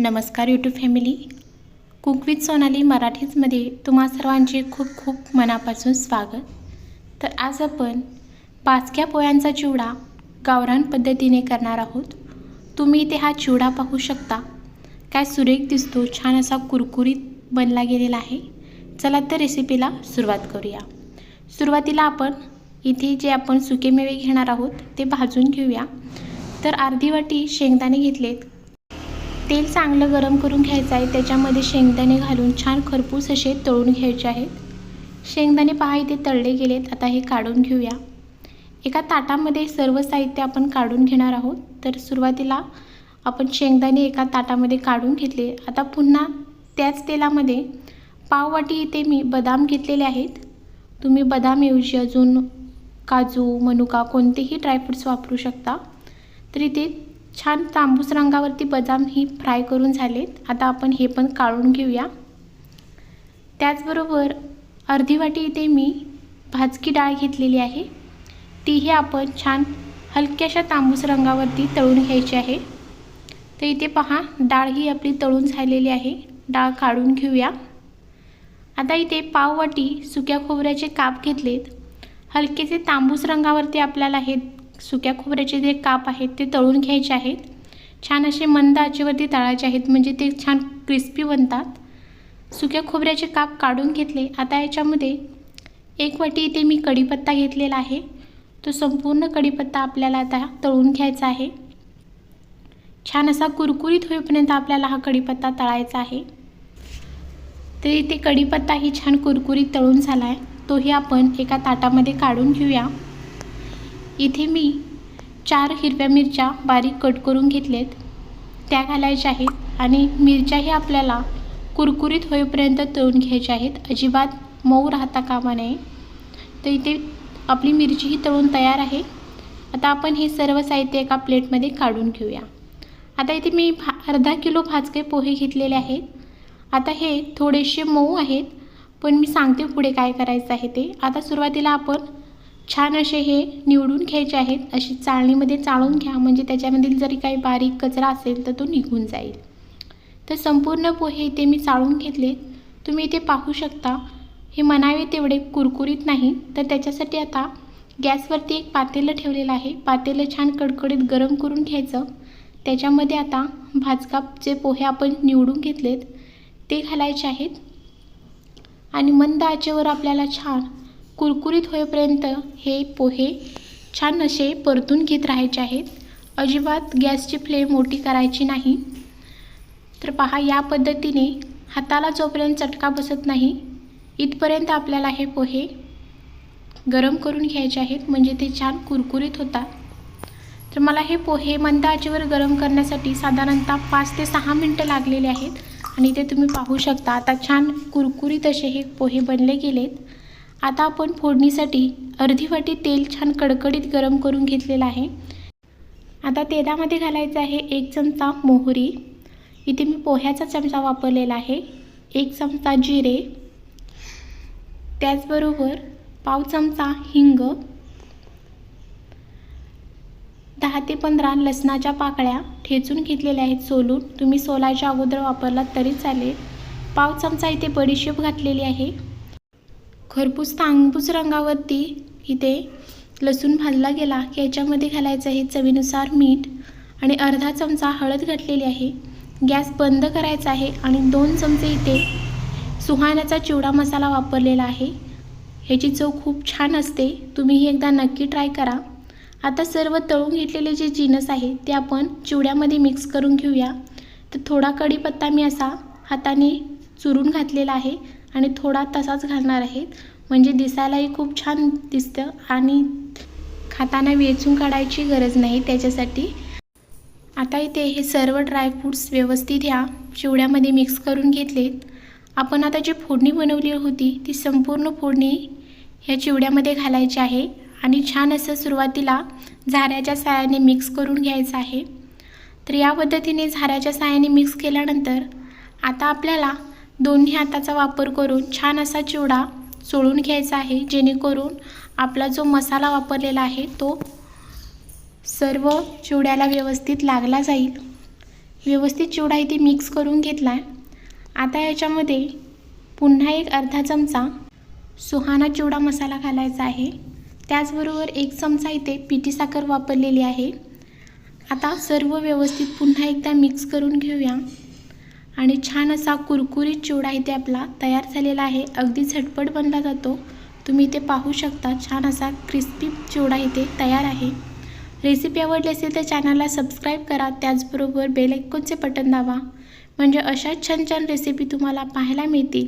नमस्कार YouTube family cook with Sonali मराठीजमध्ये तुम्हा सर्वांचे खूप खूप मनापासून स्वागत. तर आज आपण पाचक्या पोळ्यांचा चिवडा गावरान पद्धतीने करणार आहोत. तुम्ही इथे हा चिवडा पाहू शकता. काय सुरेख दिसतो छान असा कुरकुरीत बनला गेलेला आहे. चला तर रेसिपीला सुरुवात करूया. सुरुवातीला आपण इथे जे आपण सुके मेवे घेणार आहोत ते भाजून घेऊया. तर अर्धी वाटी शेंगदाणे घेतलेत. तेल चांगलं गरम करून घ्यायचं आहे. त्याच्यामध्ये शेंगदाणे घालून छान खरपूस असे तळून घ्यायचे आहेत. शेंगदाणे पहा इथे तळले गेलेत. आता हे काढून घेऊया. एका ताटामध्ये सर्व साहित्य आपण काढून घेणार आहोत. तर सुरुवातीला आपण शेंगदाणे एका ताटामध्ये काढून घेतले. आता पुन्हा त्याच तेलामध्ये पाववाटी इथे मी बदाम घेतलेले आहेत. तुम्ही बदामऐवजी अजून काजू मनुका कोणतेही ड्रायफ्रुट्स वापरू शकता. तर इथे छान तांबूस रंगावरती बदाम ही फ्राय करून झालेत. आता आपण हे पण काढून घेऊया. त्याचबरोबर अर्धी वाटी इथे मी भाजकी डाळ घेतलेली आहे. तीही आपण छान हलक्याशा तांबूस रंगावरती तळून घ्यायची आहे. तर इथे पहा डाळ ही आपली तळून झालेली आहे. डाळ काढून घेऊया. आता इथे पाववाटी सुक्या खोबऱ्याचे काप घेतलेत. हलकेचे तांबूस रंगावरती आपल्याला हे सुक्या खोबऱ्याचे जे काप आहेत ते तळून घ्यायचे आहेत. छान असे मंद आचेवरती तळायचे आहेत म्हणजे ते छान क्रिस्पी बनतात. सुक्या खोबऱ्याचे काप काढून घेतले. आता याच्यामध्ये एक वाटी इथे मी कढीपत्ता घेतलेला आहे. तो संपूर्ण कढीपत्ता आपल्याला आता तळून घ्यायचा आहे. छान असा कुरकुरीत होईपर्यंत आपल्याला हा कढीपत्ता तळायचा आहे. तर इथे कढीपत्ता ही छान कुरकुरीत तळून झाला आहे तोही आपण एका ताटामध्ये काढून घेऊया. इथे मी चार हिरव्या मिरच्या बारीक कट करून घेतलेत. त्या घालायच्या आहेत आणि मिरच्याही आपल्याला कुरकुरीत होईपर्यंत तळून घ्यायच्या आहेत. अजिबात मऊ राहता कामा नये. तर इथे आपली मिरची ही तळून तयार आहे. आता आपण हे सर्व साहित्य एका प्लेटमध्ये काढून घेऊया. आता इथे मी भा अर्धा किलो भाजके पोहे घेतलेले आहेत. आता हे थोडेसे मऊ आहेत पण मी सांगते पुढे काय करायचं आहे ते. आता सुरुवातीला आपण छान असे हे निवडून घ्यायचे आहेत अशी चाळणीमध्ये चाळून घ्या. म्हणजे त्याच्यामधील जरी काही बारीक कचरा असेल तर तो निघून जाईल. तर संपूर्ण पोहे इथे मी चाळून घेतले तुम्ही इथे पाहू शकता. हे म्हणावे तेवढे कुरकुरीत नाही. तर त्याच्यासाठी आता गॅसवरती एक पातेलं ठेवलेलं आहे. पातेलं छान कडकडीत गरम करून घ्यायचं. त्याच्यामध्ये आता भाजकाप जे पोहे आपण निवडून घेतलेत. ते घालायचे आहेत. आणि मंद आचेवर आपल्याला छान कुरकुरीत होईपर्यंत हे पोहे छान असे परतून घेत राहायचे आहेत. अजिबात गॅसची फ्लेम मोठी करायची नाही. तर पहा या पद्धतीने हाताला जोपर्यंत चटका बसत नाही इथपर्यंत आपल्याला हे पोहे गरम करून घ्यायचे आहेत. म्हणजे ते छान कुरकुरीत होतात. तर मला हे पोहे मंद आचेवर गरम करण्यासाठी साधारणतः पाच ते सहा मिनटं लागलेले आहेत. आणि ते तुम्ही पाहू शकता आता छान कुरकुरीत असे हे पोहे बनले गेलेत. आता आपण फोडणीसाठी अर्धी वाटी तेल छान कडकडीत गरम करून घेतलेलं आहे. आता तेलामध्ये घालायचं आहे एक चमचा मोहरी. इथे मी पोह्याचा चमचा वापरलेला आहे. एक चमचा जिरे. त्याचबरोबर पाव चमचा हिंग. दहा ते पंधरा लसणाच्या पाकळ्या ठेचून घेतलेल्या आहेत सोलून. तुम्ही सोलाच्या अगोदर वापरलात तरी चालेल. पाव चमचा इथे बडीशेप घातलेली आहे. खरपूस तांबूस रंगावरती इथे लसूण भाजला गेला की याच्यामध्ये घालायचं आहे चवीनुसार मीठ आणि अर्धा चमचा हळद घातलेली आहे. गॅस बंद करायचा आहे आणि दोन चमचे इथे सुहाण्याचा चिवडा मसाला वापरलेला आहे. ह्याची चव खूप छान असते. तुम्ही एकदा नक्की ट्राय करा. आता सर्व तळून घेतलेले जे जिनस आहे ते आपण चिवड्यामध्ये मिक्स करून घेऊया. तर थोडा कढीपत्ता मी असा हाताने चुरून घातलेला आहे. आणि थोडा तसाच घालणार आहेत. म्हणजे दिसायलाही खूप छान दिसतं आणि खाताना वेचून काढायची गरज नाही त्याच्यासाठी. आता इथे हे सर्व ड्रायफ्रूट्स व्यवस्थित ह्या चिवड्यामध्ये मिक्स करून घेतलेत. आपण आता जी फोडणी बनवली होती ती संपूर्ण फोडणी ह्या चिवड्यामध्ये घालायची आहे आणि छान असं सुरुवातीला झाऱ्याच्या साह्याने मिक्स करून घ्यायचं आहे. तर या पद्धतीने झाऱ्याच्या साह्याने मिक्स केल्यानंतर आता आपल्याला दोन्ही हाताचा वापर करून छान असा चिवडा चोळून घ्यायचा आहे जेणेकरून आपला जो मसाला वापरलेला आहे तो सर्व चिवड्याला व्यवस्थित लागला जाईल. व्यवस्थित चिवडा इथे मिक्स करून घेतला आहे आता याच्यामध्ये पुन्हा एक अर्धा चमचा सुहाना चिवडा मसाला घालायचा आहे. त्याचबरोबर एक चमचा इथे पिठी साखर वापरलेली आहे. आता सर्व व्यवस्थित पुन्हा एकदा मिक्स करून घेऊया. आणि छान असा कुरकुरीत चिवडा इथे आपला तयार झालेला आहे. अगदी झटपट बनला जातो. तुम्ही इथे पाहू शकता छान असा क्रिस्पी चिवडा इथे तयार आहे. रेसिपी आवडली असेल तर चॅनलला सबस्क्राईब करा. त्याचबरोबर बेल आयकॉनचे बटन दावा म्हणजे अशा छान छान रेसिपी तुम्हाला पाहायला मिळतील.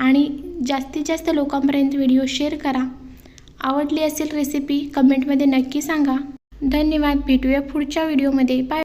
आणि जास्तीत जास्त लोकांपर्यंत व्हिडिओ शेअर करा. आवडली असेल रेसिपी कमेंटमध्ये नक्की सांगा. धन्यवाद. भेटूया पुढच्या व्हिडिओमध्ये. बाय.